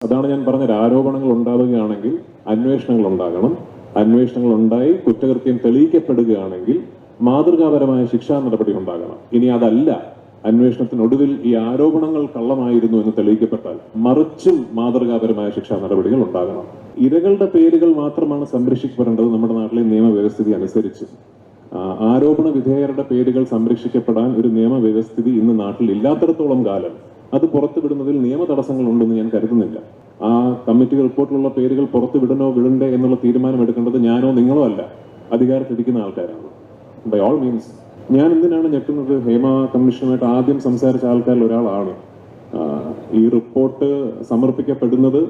അതാണ് ഞാൻ പറഞ്ഞത്. ആരോപണങ്ങൾ ഉണ്ടാവുകയാണെങ്കിൽ അന്വേഷണങ്ങൾ ഉണ്ടാകണം അന്വേഷണങ്ങൾ ഉണ്ടായി കുറ്റകൃത്യം തെളിയിക്കപ്പെടുകയാണെങ്കിൽ മാതൃകാപരമായ ശിക്ഷാ നടപടി ഉണ്ടാകണം. ഇനി അതല്ല. അന്വേഷണത്തിനൊടുവിൽ ഈ ആരോപണങ്ങൾ കള്ളമായിരുന്നു എന്ന് തെളിയിക്കപ്പെട്ടാൽ മറിച്ചും മാതൃകാപരമായ ശിക്ഷാ നടപടികൾ ഉണ്ടാകണം. ഇരകളുടെ പേരുകൾ മാത്രമാണ് സംരക്ഷിക്കപ്പെടേണ്ടത് നമ്മുടെ നാട്ടിലെ നിയമവ്യവസ്ഥിതി അനുസരിച്ച്. ആരോപണ വിധേയരുടെ പേരുകൾ സംരക്ഷിക്കപ്പെടാൻ ഒരു നിയമവ്യവസ്ഥിതി ഇന്ന് നാട്ടിൽ ഇല്ലാത്തടത്തോളം കാലം അത് പുറത്തുവിടുന്നതിൽ നിയമ തടസ്സങ്ങൾ ഉണ്ടെന്ന് ഞാൻ കരുതുന്നില്ല. ആ കമ്മിറ്റി റിപ്പോർട്ടിലുള്ള പേരുകൾ പുറത്തു വിടണോ വിടണ്ടേ എന്നുള്ള തീരുമാനം എടുക്കേണ്ടത് ഞാനോ നിങ്ങളോ അല്ല. അധികാരത്തിരിക്കുന്ന ആൾക്കാരാണ്. ബൈ ഓൾ മീൻസ് ഞാൻ എന്തിനാണ് ഞെട്ടുന്നത്? ഹേമ കമ്മീഷനുമായിട്ട് ആദ്യം സംസാരിച്ച ആൾക്കാരിൽ ഒരാളാണ്. ഈ റിപ്പോർട്ട് സമർപ്പിക്കപ്പെടുന്നത്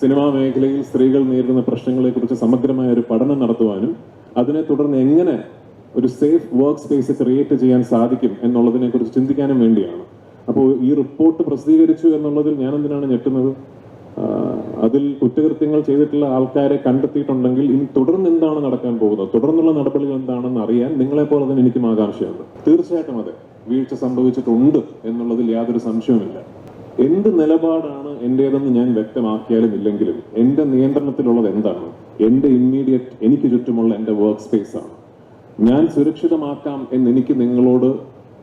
സിനിമാ മേഖലയിൽ സ്ത്രീകൾ നേരിടുന്ന പ്രശ്നങ്ങളെക്കുറിച്ച് സമഗ്രമായ ഒരു പഠനം നടത്തുവാനും അതിനെ തുടർന്ന് എങ്ങനെ ഒരു സേഫ് വർക്ക് സ്പേസ് ക്രിയേറ്റ് ചെയ്യാൻ സാധിക്കും എന്നുള്ളതിനെ കുറിച്ച് ചിന്തിക്കാനും വേണ്ടിയാണ്. അപ്പോൾ ഈ റിപ്പോർട്ട് പ്രസിദ്ധീകരിച്ചു എന്നുള്ളതിൽ ഞാൻ എന്തിനാണ് ഞെട്ടുന്നത്? അതിൽ കുറ്റകൃത്യങ്ങൾ ചെയ്തിട്ടുള്ള ആൾക്കാരെ കണ്ടെത്തിയിട്ടുണ്ടെങ്കിൽ ഇനി തുടർന്ന് എന്താണ് നടക്കാൻ പോകുന്നത്? തുടർന്നുള്ള നടപടികൾ എന്താണെന്ന് അറിയാൻ നിങ്ങളെ പോലെ തന്നെ എനിക്കും ആകാംക്ഷയുണ്ട്. തീർച്ചയായിട്ടും അതെ. വീഴ്ച സംഭവിച്ചിട്ടുണ്ട് എന്നുള്ളതിൽ യാതൊരു സംശയവുമില്ല. എന്ത് നിലപാടാണ് എന്റേതെന്ന് ഞാൻ വ്യക്തമാക്കിയാലും ഇല്ലെങ്കിലും എന്റെ നിയന്ത്രണത്തിലുള്ളത് എന്താണ്? എന്റെ ഇമ്മീഡിയറ്റ് എനിക്ക് ചുറ്റുമുള്ള എന്റെ വർക്ക് സ്പേസ് ആണ്. ഞാൻ സുരക്ഷിതമാക്കാം എന്ന് എനിക്ക് നിങ്ങളോട്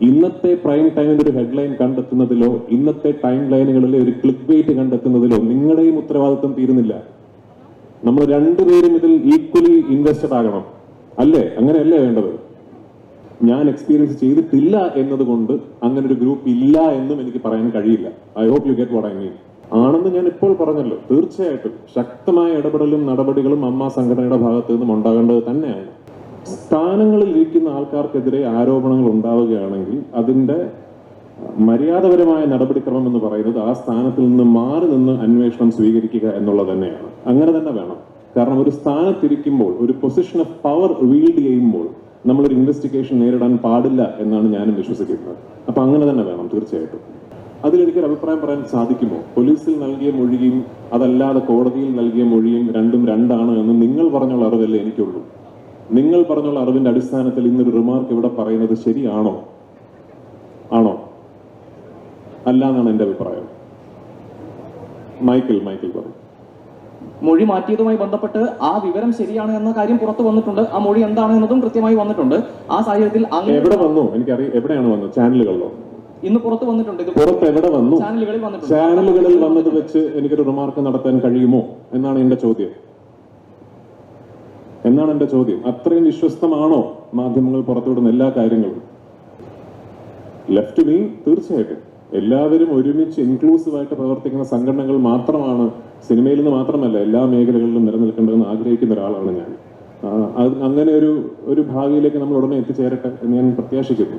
ഇന്നത്തെ പ്രൈം ടൈമിൽ ഒരു ഹെഡ്ലൈൻ കണ്ടെത്തുന്നതിലോ ഇന്നത്തെ ടൈം ലൈനുകളിലെ ഒരു ക്ലിക്ക് വെയിറ്റ് കണ്ടെത്തുന്നതിലോ നിങ്ങളുടെയും ഉത്തരവാദിത്വം തീരുന്നില്ല. നമ്മൾ രണ്ടുപേരും ഇതിൽ ഈക്വലി ഇൻവെസ്റ്റഡ് ആകണം. അല്ലേ? അങ്ങനെയല്ലേ വേണ്ടത്? ഞാൻ എക്സ്പീരിയൻസ് ചെയ്തിട്ടില്ല എന്നതുകൊണ്ട് അങ്ങനെ ഒരു ഗ്രൂപ്പ് ഇല്ല എന്നും എനിക്ക് പറയാൻ കഴിയില്ല. I hope you get what I mean ആണെന്ന് ഞാൻ ഇപ്പോൾ പറഞ്ഞല്ലോ. തീർച്ചയായിട്ടും. ശക്തമായ ഇടപെടലും നടപടികളും അമ്മ സംഘടനയുടെ ഭാഗത്തു നിന്നും ഉണ്ടാകേണ്ടത് തന്നെയാണ്. സ്ഥാനങ്ങളിൽ ഇരിക്കുന്ന ആൾക്കാർക്കെതിരെ ആരോപണങ്ങൾ ഉണ്ടാവുകയാണെങ്കിൽ അതിന്റെ മര്യാദപരമായ നടപടിക്രമം എന്ന് പറയുന്നത് ആ സ്ഥാനത്തിൽ നിന്ന് മാറി നിന്ന് അന്വേഷണം സ്വീകരിക്കുക എന്നുള്ളത് തന്നെയാണ്. അങ്ങനെ തന്നെ വേണം. കാരണം ഒരു സ്ഥാനത്തിരിക്കുമ്പോൾ ഒരു പൊസിഷൻ ഓഫ് പവർ വീൽഡ് ചെയ്യുമ്പോൾ നമ്മളൊരു ഇൻവെസ്റ്റിഗേഷൻ നേരിടാൻ പാടില്ല എന്നാണ് ഞാനും വിശ്വസിക്കുന്നത്. അപ്പൊ അങ്ങനെ തന്നെ വേണം തീർച്ചയായിട്ടും. അതിലെനിക്കൊരു അഭിപ്രായം പറയാൻ സാധിക്കുമോ? പോലീസിൽ നൽകിയ മൊഴിയും അതല്ലാതെ കോടതിയിൽ നൽകിയ മൊഴിയും രണ്ടും രണ്ടാണ് എന്ന് നിങ്ങൾ പറഞ്ഞുള്ള അറിവല്ലേ എനിക്കുള്ളൂ. നിങ്ങൾ പറഞ്ഞുള്ള അറിവിന്റെ അടിസ്ഥാനത്തിൽ ഇന്നൊരു റിമാർക്ക് ഇവിടെ പറയുന്നത് ശരിയാണോ? ആണോ? അല്ല എന്നാണ് എന്റെ അഭിപ്രായം. മൈക്കിൾ മൈക്കിൾ പറഞ്ഞു മൊഴി മാറ്റിയതുമായി ബന്ധപ്പെട്ട് ആ വിവരം ശരിയാണ് എന്ന കാര്യം പുറത്തു വന്നിട്ടുണ്ട്. ആ മൊഴി എന്താണ് എന്നതും കൃത്യമായി വന്നിട്ടുണ്ട്. ആ സാഹചര്യത്തിൽ എവിടെ വന്നു? എനിക്കറിയാം എവിടെയാണ് വന്നത്? ചാനലുകളിലോ? ഇന്ന് പുറത്ത് വന്നിട്ടുണ്ട്. ഇത് പുറത്ത് എവിടെ വന്നു? ചാനലുകളിൽ വന്നിട്ടുണ്ട്. ചാനലുകളിൽ വന്നത് വെച്ച് എനിക്കൊരു റിമാർക്ക് നടത്താൻ കഴിയുമോ എന്നാണ് എന്റെ ചോദ്യം. എന്നാണ് എന്റെ ചോദ്യം. അത്രയും വിശ്വസ്തമാണോ മാധ്യമങ്ങൾ പുറത്തുവിടുന്ന എല്ലാ കാര്യങ്ങളും? ലെഫ്റ്റ് മീ തീർച്ചയായിട്ടും. എല്ലാവരും ഒരുമിച്ച് ഇൻക്ലൂസീവായിട്ട് പ്രവർത്തിക്കുന്ന സംഘടനകൾ മാത്രമാണ് സിനിമയിൽ നിന്ന് മാത്രമല്ല എല്ലാ മേഖലകളിലും നിലനിൽക്കേണ്ടതെന്ന് ആഗ്രഹിക്കുന്ന ഒരാളാണ് ഞാൻ. അങ്ങനെ ഒരു ഒരു ഭാവിയിലേക്ക് നമ്മൾ ഉടനെ എത്തിച്ചേരട്ടെ എന്ന് ഞാൻ പ്രത്യാശിക്കുന്നു.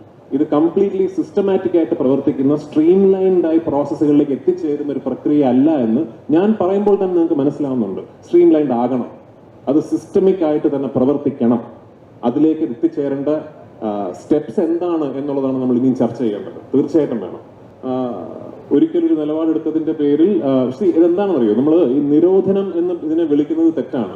ഇത് കംപ്ലീറ്റ്ലി സിസ്റ്റമാറ്റിക് ആയിട്ട് പ്രവർത്തിക്കുന്ന സ്ട്രീം ലൈൻഡ് ആയി പ്രോസസ്സുകളിലേക്ക് എത്തിച്ചേരുന്ന ഒരു പ്രക്രിയ അല്ല എന്ന് ഞാൻ പറയുമ്പോൾ തന്നെ നിങ്ങൾക്ക് മനസ്സിലാവുന്നുണ്ട്. സ്ട്രീം ലൈൻഡ് ആകണം. അത് സിസ്റ്റമിക് ആയിട്ട് തന്നെ പ്രവർത്തിക്കണം. അതിലേക്ക് എത്തിച്ചേരേണ്ട സ്റ്റെപ്സ് എന്താണ് എന്നുള്ളതാണ് നമ്മൾ ഇനിയും ചർച്ച ചെയ്യേണ്ടത്. തീർച്ചയായിട്ടും വേണം. ആ, ഒരിക്കലും ഒരു നിലപാടെടുത്തതിന്റെ പേരിൽ ഇതെന്താണെന്നറിയോ? നമ്മൾ ഈ നിരോധനം എന്ന് ഇതിനെ വിളിക്കുന്നത് തെറ്റാണ്.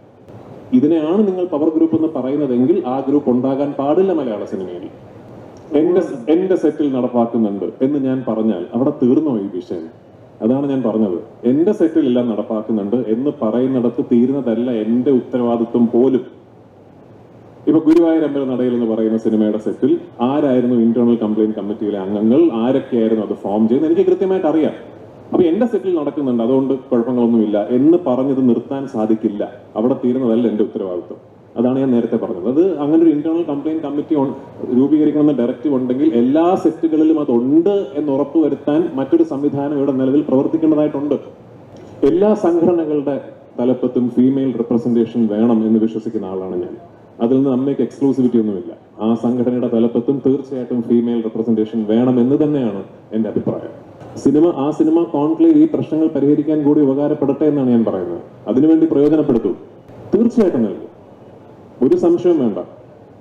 ഇതിനെയാണ് നിങ്ങൾ പവർ ഗ്രൂപ്പ് എന്ന് പറയുന്നതെങ്കിൽ ആ ഗ്രൂപ്പ് ഉണ്ടാകാൻ പാടില്ല മലയാള സിനിമയിൽ. എന്റെ എന്റെ സെറ്റിൽ നടപ്പാക്കുന്നുണ്ട് എന്ന് ഞാൻ പറഞ്ഞാൽ അവിടെ തീർന്നോ ഈ വിഷയം? അതാണ് ഞാൻ പറഞ്ഞത്. എന്റെ സെറ്റിൽ എല്ലാം നടപ്പാക്കുന്നുണ്ട് എന്ന് പറയുന്നിടത്ത് തീരുന്നതല്ല എന്റെ ഉത്തരവാദിത്വം പോലും. ഇപ്പൊ ഗുരുവായൂർ അമ്പല നടയിൽ എന്ന് പറയുന്ന സിനിമയുടെ സെറ്റിൽ ആരായിരുന്നു ഇന്റേണൽ കംപ്ലൈന്റ് കമ്മിറ്റിയിലെ അംഗങ്ങൾ? ആരൊക്കെയായിരുന്നു അത് ഫോം ചെയ്യുന്നത്? എനിക്ക് കൃത്യമായിട്ട് അറിയാം. അപ്പൊ എന്റെ സെറ്റിൽ നടക്കുന്നുണ്ട്. അതുകൊണ്ട് കുഴപ്പങ്ങളൊന്നുമില്ല. എന്ന് പറഞ്ഞത് നിർത്താൻ സാധിക്കില്ല. അവിടെ തീരുന്നതല്ല എന്റെ ഉത്തരവാദിത്വം. അതാണ് ഞാൻ നേരത്തെ പറഞ്ഞത്. അത് അങ്ങനെ ഒരു ഇന്റേണൽ കംപ്ലൈന്റ് കമ്മിറ്റി രൂപീകരിക്കണമെന്ന ഡയറക്റ്റീവ് ഉണ്ടെങ്കിൽ എല്ലാ സെറ്റുകളിലും അതുണ്ട് എന്ന് ഉറപ്പുവരുത്താൻ മറ്റൊരു സംവിധാനം ഇവിടെ നിലവിൽ പ്രവർത്തിക്കേണ്ടതായിട്ടുണ്ട്. എല്ലാ സംഘടനകളുടെ തലപ്പത്തും ഫീമെയിൽ റെപ്രസെന്റേഷൻ വേണം എന്ന് വിശ്വസിക്കുന്ന ആളാണ് ഞാൻ. അതിൽ നിന്ന് അമ്മയ്ക്ക് എക്സ്ക്ലൂസിവിറ്റി ഒന്നുമില്ല. ആ സംഘടനയുടെ തലപ്പത്തും തീർച്ചയായിട്ടും ഫീമെയിൽ റെപ്രസെന്റേഷൻ വേണം എന്ന് തന്നെയാണ് എന്റെ അഭിപ്രായം. സിനിമ ആ സിനിമ കോൺക്ലേവ് ഈ പ്രശ്നങ്ങൾ പരിഹരിക്കാൻ കൂടി ഉപകാരപ്പെടട്ടെ എന്നാണ് ഞാൻ പറയുന്നത്. അതിനുവേണ്ടി പ്രയോജനപ്പെടുത്തും. തീർച്ചയായിട്ടും നൽകും. ഒരു സംശയവും വേണ്ട.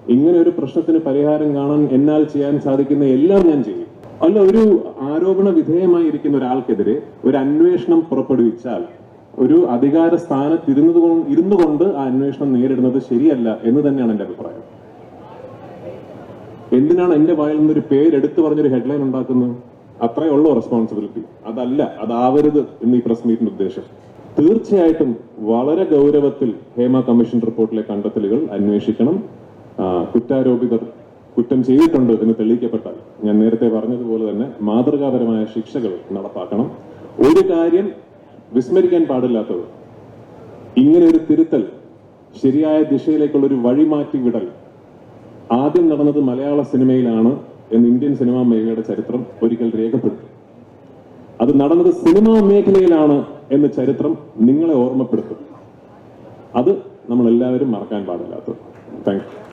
ഇങ്ങനെ ഒരു പ്രശ്നത്തിന് പരിഹാരം കാണാൻ എന്നാൽ ചെയ്യാൻ സാധിക്കുന്ന എല്ലാം ഞാൻ ചെയ്യും. അല്ല ഒരു ആരോപണ വിധേയമായി ഇരിക്കുന്ന ഒരാൾക്കെതിരെ ഒരു അന്വേഷണം പുറപ്പെടുവിച്ചാൽ ഒരു അധികാര സ്ഥാനത്ത് ഇരുന്നത് കൊണ്ട് ഇരുന്നു കൊണ്ട് ആ അന്വേഷണം നേരിടുന്നത് ശരിയല്ല എന്ന് തന്നെയാണ് എന്റെ അഭിപ്രായം. എന്തിനാണ് എന്റെ വായിൽ നിന്നൊരു പേര് എടുത്തു പറഞ്ഞൊരു ഹെഡ്ലൈൻ ഉണ്ടാക്കുന്നത്? അത്രയേ ഉള്ളൂ റെസ്പോൺസിബിലിറ്റി അതല്ല അതാവരുത് എന്ന് ഈ പ്രസ് മീറ്റിന്റെ ഉദ്ദേശം. തീർച്ചയായിട്ടും വളരെ ഗൗരവത്തിൽ ഹേമ കമ്മീഷൻ റിപ്പോർട്ടിലെ കണ്ടെത്തലുകൾ അന്വേഷിക്കണം. കുറ്റാരോപിതർ കുറ്റം ചെയ്തിട്ടുണ്ട് എന്ന് തെളിയിക്കപ്പെട്ടാൽ ഞാൻ നേരത്തെ പറഞ്ഞതുപോലെ തന്നെ മാതൃകാപരമായ ശിക്ഷകൾ നടപ്പാക്കണം. ഒരു കാര്യം വിസ്മരിക്കാൻ പാടില്ലാത്തത് ഇങ്ങനെ ഒരു തിരുത്തൽ ശരിയായ ദിശയിലേക്കുള്ള ഒരു വഴിമാറ്റി വിടൽ ആദ്യം നടന്നത് മലയാള സിനിമയിലാണ്. എന്ന് ഇന്ത്യൻ സിനിമാ മേഖലയുടെ ചരിത്രം ഒരിക്കൽ രേഖപ്പെടുത്തി. അത് നടന്നത് സിനിമാ മേഖലയിലാണ് എന്ന് ചരിത്രം നിങ്ങളെ ഓർമ്മപ്പെടുത്തും. അത് നമ്മൾ എല്ലാവരും മറക്കാൻ പാടില്ലാത്തത്. Thank you